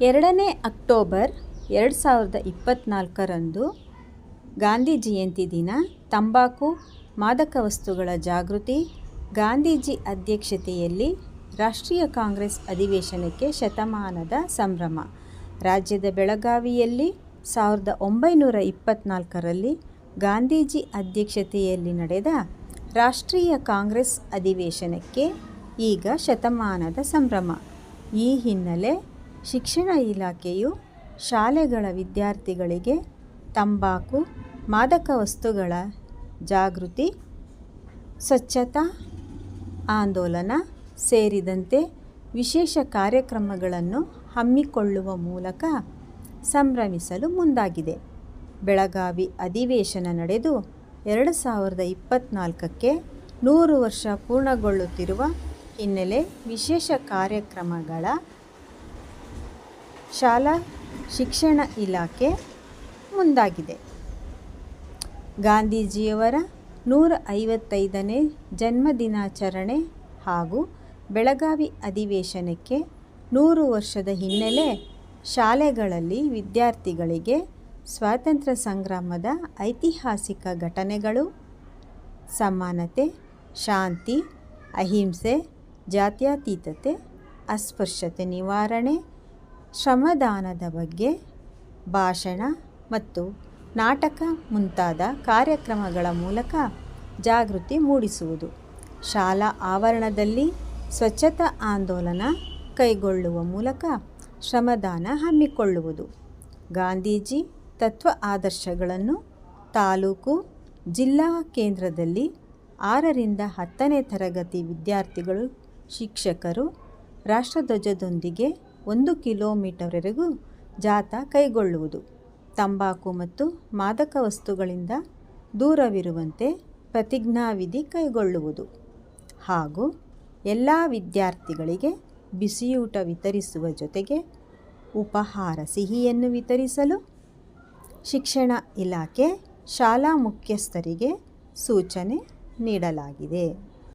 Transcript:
ಎರಡನೇ ಅಕ್ಟೋಬರ್ ಎರಡು ಸಾವಿರದ ಇಪ್ಪತ್ತ್ನಾಲ್ಕರಂದು ಗಾಂಧಿ ಜಯಂತಿ ದಿನ, ತಂಬಾಕು, ಮಾದಕ ವಸ್ತುಗಳ ಜಾಗೃತಿ, ಗಾಂಧೀಜಿ ಅಧ್ಯಕ್ಷತೆಯಲ್ಲಿ ರಾಷ್ಟ್ರೀಯ ಕಾಂಗ್ರೆಸ್ ಅಧಿವೇಶನಕ್ಕೆ ಶತಮಾನದ ಸಂಭ್ರಮ. ರಾಜ್ಯದ ಬೆಳಗಾವಿಯಲ್ಲಿ ಸಾವಿರದ ಒಂಬೈನೂರ ಇಪ್ಪತ್ತ್ನಾಲ್ಕರಲ್ಲಿ ಗಾಂಧೀಜಿ ಅಧ್ಯಕ್ಷತೆಯಲ್ಲಿ ನಡೆದ ರಾಷ್ಟ್ರೀಯ ಕಾಂಗ್ರೆಸ್ ಅಧಿವೇಶನಕ್ಕೆ ಈಗ ಶತಮಾನದ ಸಂಭ್ರಮ. ಈ ಹಿನ್ನೆಲೆ ಶಿಕ್ಷಣ ಇಲಾಖೆಯು ಶಾಲೆಗಳ ವಿದ್ಯಾರ್ಥಿಗಳಿಗೆ ತಂಬಾಕು, ಮಾದಕ ವಸ್ತುಗಳ ಜಾಗೃತಿ, ಸ್ವಚ್ಛತಾ ಆಂದೋಲನ ಸೇರಿದಂತೆ ವಿಶೇಷ ಕಾರ್ಯಕ್ರಮಗಳನ್ನು ಹಮ್ಮಿಕೊಳ್ಳುವ ಮೂಲಕ ಸಂಭ್ರಮಿಸಲು ಮುಂದಾಗಿದೆ. ಬೆಳಗಾವಿ ಅಧಿವೇಶನ ನಡೆದು ಎರಡು ಸಾವಿರದ ಇಪ್ಪತ್ತ್ನಾಲ್ಕಕ್ಕೆ ನೂರು ವರ್ಷ ಪೂರ್ಣಗೊಳ್ಳುತ್ತಿರುವ ಹಿನ್ನೆಲೆ ವಿಶೇಷ ಕಾರ್ಯಕ್ರಮಗಳ ಶಾಲಾ ಶಿಕ್ಷಣ ಇಲಾಖೆ ಮುಂದಾಗಿದೆ. ಗಾಂಧೀಜಿಯವರ ನೂರ ಐವತ್ತೈದನೇ ಜನ್ಮದಿನಾಚರಣೆ ಹಾಗೂ ಬೆಳಗಾವಿ ಅಧಿವೇಶನಕ್ಕೆ ನೂರು ವರ್ಷದ ಹಿನ್ನೆಲೆ ಶಾಲೆಗಳಲ್ಲಿ ವಿದ್ಯಾರ್ಥಿಗಳಿಗೆ ಸ್ವಾತಂತ್ರ್ಯ ಸಂಗ್ರಾಮದ ಐತಿಹಾಸಿಕ ಘಟನೆಗಳು, ಸಮಾನತೆ, ಶಾಂತಿ, ಅಹಿಂಸೆ, ಜಾತ್ಯತೀತತೆ, ಅಸ್ಪೃಶ್ಯತೆ ನಿವಾರಣೆ ಶ್ರಮದಾನದ ಬಗ್ಗೆ ಭಾಷಣ ಮತ್ತು ನಾಟಕ ಮುಂತಾದ ಕಾರ್ಯಕ್ರಮಗಳ ಮೂಲಕ ಜಾಗೃತಿ ಮೂಡಿಸುವುದು. ಶಾಲಾ ಆವರಣದಲ್ಲಿ ಸ್ವಚ್ಛತಾ ಆಂದೋಲನ ಕೈಗೊಳ್ಳುವ ಮೂಲಕ ಶ್ರಮದಾನ ಹಮ್ಮಿಕೊಳ್ಳುವುದು. ಗಾಂಧೀಜಿ ತತ್ವ ಆದರ್ಶಗಳನ್ನು ತಾಲೂಕು, ಜಿಲ್ಲಾ ಕೇಂದ್ರದಲ್ಲಿ ಆರರಿಂದ ಹತ್ತನೇ ತರಗತಿ ವಿದ್ಯಾರ್ಥಿಗಳು, ಶಿಕ್ಷಕರು, ರಾಷ್ಟ್ರಧ್ವಜದೊಂದಿಗೆ ಒಂದು ಕಿಲೋಮೀಟರ್ವರೆಗೂ ಜಾಥಾ ಕೈಗೊಳ್ಳುವುದು. ತಂಬಾಕು ಮತ್ತು ಮಾದಕ ವಸ್ತುಗಳಿಂದ ದೂರವಿರುವಂತೆ ಪ್ರತಿಜ್ಞಾವಿಧಿ ಕೈಗೊಳ್ಳುವುದು. ಹಾಗೂ ಎಲ್ಲ ವಿದ್ಯಾರ್ಥಿಗಳಿಗೆ ಬಿಸಿಯೂಟ ವಿತರಿಸುವ ಜೊತೆಗೆ ಉಪಹಾರ ಸಿಹಿಯನ್ನು ವಿತರಿಸಲು ಶಿಕ್ಷಣ ಇಲಾಖೆ ಶಾಲಾ ಮುಖ್ಯಸ್ಥರಿಗೆ ಸೂಚನೆ ನೀಡಲಾಗಿದೆ.